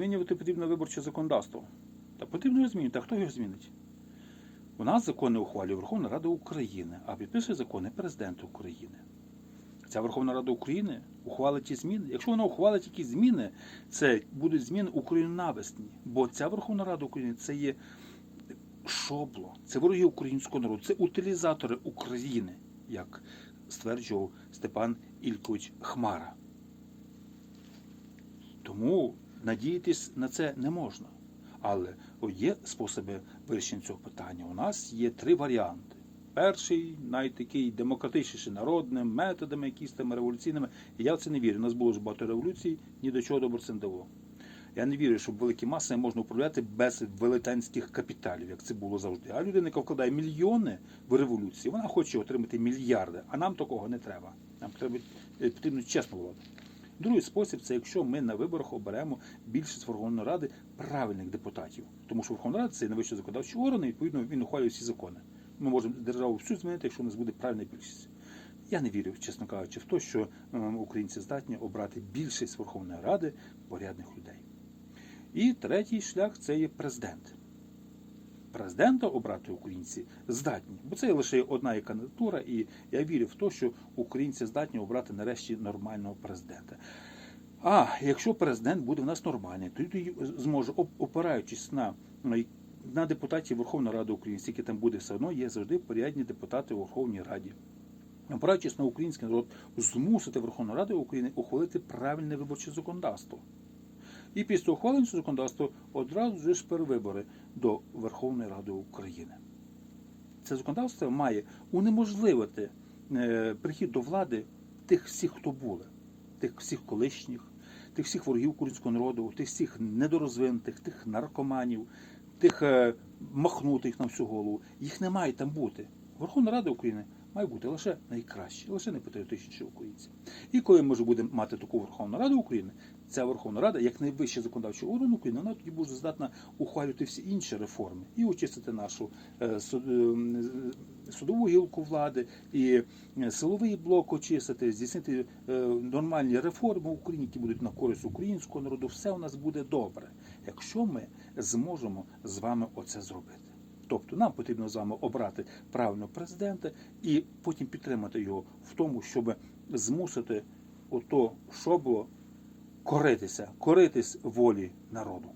змінювати потрібно виборче законодавство. Та потрібно його змінювати. А хто його змінить? У нас закони ухвалює Верховна Рада України, а підписує закони президент України. Ця Верховна Рада України ухвалить ті зміни. Якщо вона ухвалить якісь зміни, це будуть зміни українонависні. Бо ця Верховна Рада України це є шобло, це вороги українського народу, це утилізатори України, як стверджував Степан Ількович Хмара. Тому надіятись на це не можна. Але є способи вирішення цього питання. У нас є три варіанти. Перший, найтакий демократичніший народним, методами, якісь там революційними. Я в це не вірю. У нас було ж багато революцій, ні до чого добре це не дало. Я не вірю, що великі маси можна управляти без велетенських капіталів, як це було завжди. А людина, яка вкладає мільйони в революції, вона хоче отримати мільярди, а нам такого не треба. Нам треба е, потрібно чесно влада. Другий спосіб це якщо ми на виборах оберемо більшість Верховної Ради правильних депутатів. Тому що Верховна Рада це найвищий законодавчий орган, і відповідно він ухвалює всі закони. Ми можемо державу всю змінити, якщо у нас буде правильна більшість. Я не вірю, чесно кажучи, в те, що ем, українці здатні обрати більшість Верховної Ради порядних людей. І третій шлях це є президент. Президента обрати українці здатні, бо це лише одна є кандидатура, і я вірю в те, що українці здатні обрати нарешті нормального президента. А якщо президент буде в нас нормальний, то тоді зможе, опираючись на, на- депутатів Верховної Ради України, які там буде все одно, є завжди порядні депутати у Верховній Раді. Опираючись на український народ, змусити Верховну Раду України ухвалити правильне виборче законодавство. І після ухвалення законодавства одразу ж перевибори до Верховної Ради України. Це законодавство має унеможливити е, прихід до влади тих всіх, хто були, тих всіх колишніх, тих всіх ворогів українського народу, тих всіх недорозвинутих, тих наркоманів, тих е, махнутих на всю голову. Їх не має там бути. Верховна Рада України має бути лише найкращі, лише найпатріотичніші українці. І коли ми вже будемо мати таку Верховну Раду України, ця Верховна Рада, як найвищий законодавчий орган України, вона тоді буде здатна ухвалювати всі інші реформи і очистити нашу е, е, судову гілку влади, і е, силовий блок очистити, здійснити нормальні реформи в Україні, які будуть на користь українського народу. Все у нас буде добре, якщо ми зможемо з вами оце зробити. Тобто нам потрібно з вами обрати правильно президента і потім підтримати його в тому, щоб змусити ото шобло коритися, коритись волі народу.